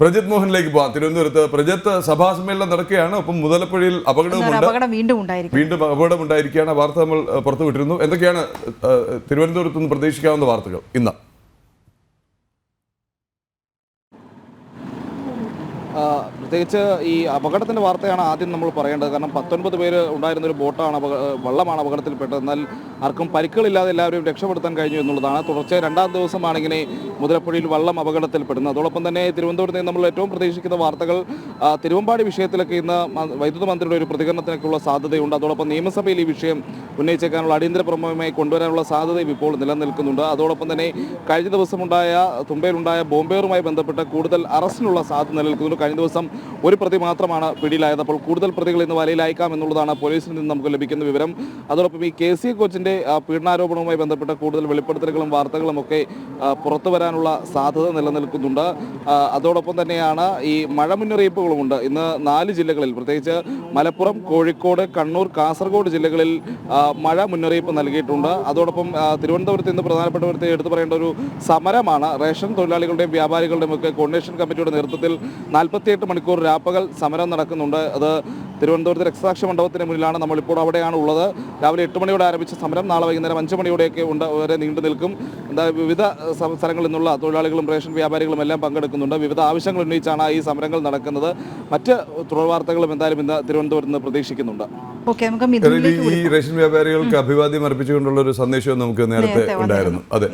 പ്രജിത് മോഹനിലേക്ക് പോവാം തിരുവനന്തപുരത്ത് പ്രജിത്ത് സഭാ സമ്മേളനം നടക്കുകയാണ്. ഒപ്പം മുതലപ്പുഴയിൽ അപകടവും വീണ്ടും വീണ്ടും അപകടം ഉണ്ടായിരിക്കുകയാണ്. വാർത്ത നമ്മൾ പുറത്തുവിട്ടിരുന്നു. എന്തൊക്കെയാണ് തിരുവനന്തപുരത്ത് നിന്ന് പ്രതീക്ഷിക്കാവുന്ന വാർത്തകൾ ഇന്ന്? പ്രത്യേകിച്ച് ഈ അപകടത്തിന്റെ വാർത്തയാണ് ആദ്യം നമ്മൾ പറയേണ്ടത്. കാരണം പത്തൊൻപത് പേര് ഉണ്ടായിരുന്ന ഒരു ബോട്ടാണ് വള്ളമാണ് അപകടത്തിൽപ്പെട്ടത്. എന്നാൽ ആർക്കും പരിക്കുകളില്ലാതെ എല്ലാവരും രക്ഷപ്പെടുത്താൻ കഴിഞ്ഞു എന്നുള്ളതാണ്. തുടർച്ചയായി രണ്ടാം ദിവസമാണ് ഇങ്ങനെ മുതലപ്പുഴയിൽ വള്ളം അപകടത്തിൽപ്പെടുന്നത്. അതോടൊപ്പം തന്നെ തിരുവനന്തപുരത്ത് നമ്മൾ ഏറ്റവും പ്രതീക്ഷിക്കുന്ന വാർത്തകൾ തിരുവമ്പാടി വിഷയത്തിലൊക്കെ ഇന്ന് വൈദ്യുത മന്ത്രിയുടെ ഒരു പ്രതികരണത്തിനൊക്കെയുള്ള സാധ്യതയുണ്ട്. അതോടൊപ്പം നിയമസഭയിൽ ഈ വിഷയം ഉന്നയിച്ചേക്കാനുള്ള അടിയന്തര പ്രമേയമായി കൊണ്ടുവരാനുള്ള സാധ്യതയും ഇപ്പോൾ നിലനിൽക്കുന്നുണ്ട്. അതോടൊപ്പം തന്നെ കഴിഞ്ഞ ദിവസമുണ്ടായ തുമ്പയിലുണ്ടായ ബോംബേറുമായി ബന്ധപ്പെട്ട് കൂടുതൽ അറസ്റ്റിനുള്ള സാധ്യത നിലനിൽക്കുന്നുണ്ട്. കഴിഞ്ഞ ദിവസം ഒരു പ്രതി മാത്രമാണ് പിടിയിലായത്. അപ്പോൾ കൂടുതൽ പ്രതികൾ ഇന്ന് വലയിലായേക്കാം എന്നുള്ളതാണ് പോലീസിൽ നിന്ന് നമുക്ക് ലഭിക്കുന്ന വിവരം. അതോടൊപ്പം ഈ കെ സി കോച്ചിന്റെ ആ, പീഡനാരോപണവുമായി ബന്ധപ്പെട്ട കൂടുതൽ വെളിപ്പെടുത്തലുകളും വാർത്തകളും ഒക്കെ പുറത്തു വരാനുള്ള സാധ്യത നിലനിൽക്കുന്നുണ്ട്. അതോടൊപ്പം തന്നെയാണ് ഈ മഴ മുന്നറിയിപ്പുകളുമുണ്ട് ഇന്ന് നാല് ജില്ലകളിൽ പ്രത്യേകിച്ച് മലപ്പുറം കോഴിക്കോട് കണ്ണൂർ കാസർഗോഡ് ജില്ലകളിൽ മഴ മുന്നറിയിപ്പ് നൽകിയിട്ടുണ്ട്. അതോടൊപ്പം തിരുവനന്തപുരത്ത് ഇന്ന് പ്രധാനപ്പെട്ടവരത്തെ എടുത്തു പറയേണ്ട ഒരു സമരമാണ്. റേഷൻ തൊഴിലാളികളുടെയും വ്യാപാരികളുടെയും ഒക്കെ കോർഡിനേഷൻ കമ്മിറ്റിയുടെ നേതൃത്വത്തിൽ നാൽപ്പത്തിയെട്ട് മണിക്കൂർ രാപ്പകൽ സമരം നടക്കുന്നുണ്ട്. അത് തിരുവനന്തപുരത്ത് രക്തസാക്ഷി മണ്ഡപത്തിന് മുന്നിലാണ് നമ്മളിപ്പോൾ അവിടെയാണ് ഉള്ളത്. രാവിലെ എട്ട് മണിയോടെ ആരംഭിച്ച സമരം നാളെ വൈകുന്നേരം അഞ്ച് മണിയോടെയൊക്കെ ഉണ്ട്. വരെ നീണ്ടു നിൽക്കും. എന്താ വിവിധ സ്ഥലങ്ങളിൽ നിന്നുള്ള തൊഴിലാളികളും റേഷൻ വ്യാപാരികളും എല്ലാം പങ്കെടുക്കുന്നുണ്ട്. വിവിധ ആവശ്യങ്ങൾ ഉന്നയിച്ചാണ് ഈ സമരങ്ങൾ നടക്കുന്നത്. മറ്റ് തുടർ വാർത്തകളും എന്തായാലും ഇന്ന് തിരുവനന്തപുരത്ത് നിന്ന് പ്രതീക്ഷിക്കുന്നുണ്ട്. ഓക്കെ നമുക്ക് ഈ റേഷൻ വ്യാപാരികൾക്ക് അഭിവാദ്യം അർപ്പിച്ചുകൊണ്ടുള്ള ഒരു സന്ദേശവും നമുക്ക് നേരത്തെ നേരത്തെ ഉണ്ടായിരുന്നു. അതെ.